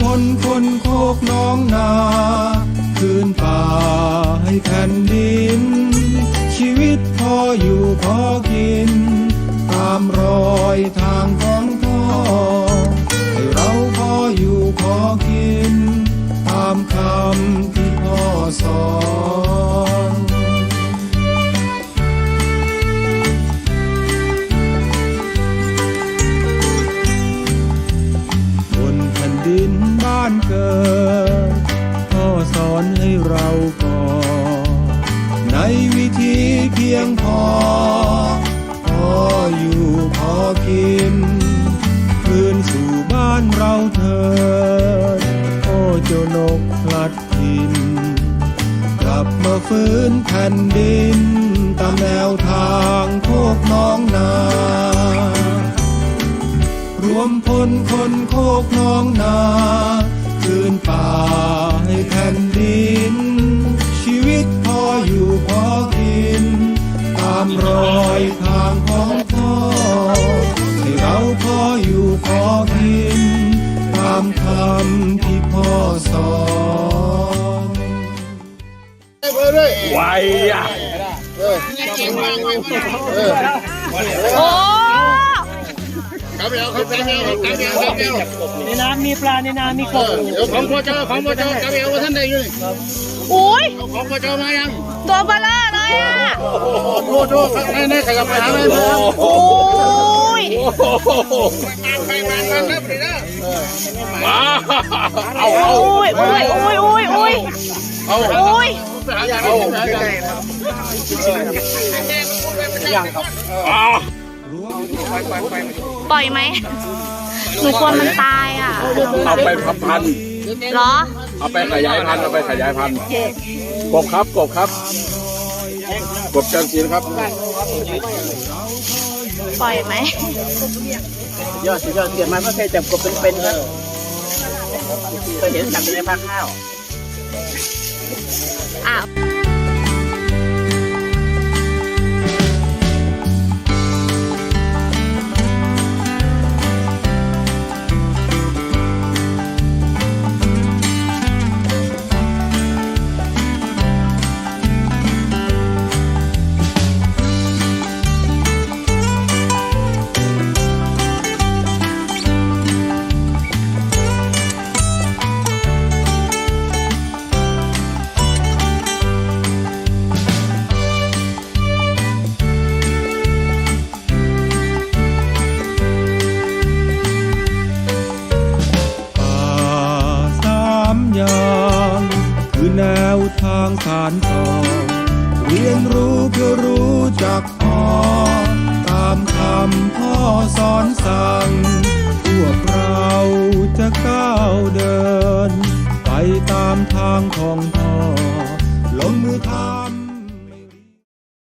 พลคนโคกน้องนา คืนป่าให้แผ่นดิน ชีวิตพออยู่พอกิน ตามรอยทางของานเกิดพ่อสอนให้เราก่อ ในวิธีเพียงพอ พออยู่พอกิน คืนสู่บ้านเราเถิดโอ้เจ้านกพลัดถิ่นกลับมาฟื้นแผ่นดิน ตามแนวทางโคกน้องนารวมพลคนโคกน้องนา คืนป่าให้แผ่นดิน ชีวิตพออยู่พอกิน ตามรอยทางของพ่อ ให้เราพออยู่พอกิน ตามคำที่พ่อสอนไวอะโอ้ ในน้ำมีปลาในน้ำมีกบเดี๋ยวของพ่อเจ้าของพ่อเจ้ากลับไปเอาท่านใดอยู่นี่อุ้ยของพ่อเจ้ามายังตัวเบลอเลยอะโทษโทษในในขยับไปหาเลยโอ้ยไปมามาครับนี่นะมาเอาโอ้ยโอ้ยโอ้ยโอ้ยโอ้ยเอาโอ้ยอย่างเอาเอา ปล่อยไหม หนูกลัวมันตายอะเอาไปพับพันธุ์เหรอ เอาไปขยายพันธุ์เอาไปขยายพันธุ์กบครับกบครับกบจันทร์ศีลครับปล่อยไหม ยอดสุดยอดเสียมันก็เคยจับกบเป็นๆครับเคยเห็นจับในภาคข้าว อ้าว คือแนวทางสารต่อ เรียนรู้เพื่อรู้จักพอ ตามคำพ่อสอนสั่ง พวกเราจะก้าวเดิน ไปตามทางของพ่อ ลงมือทำ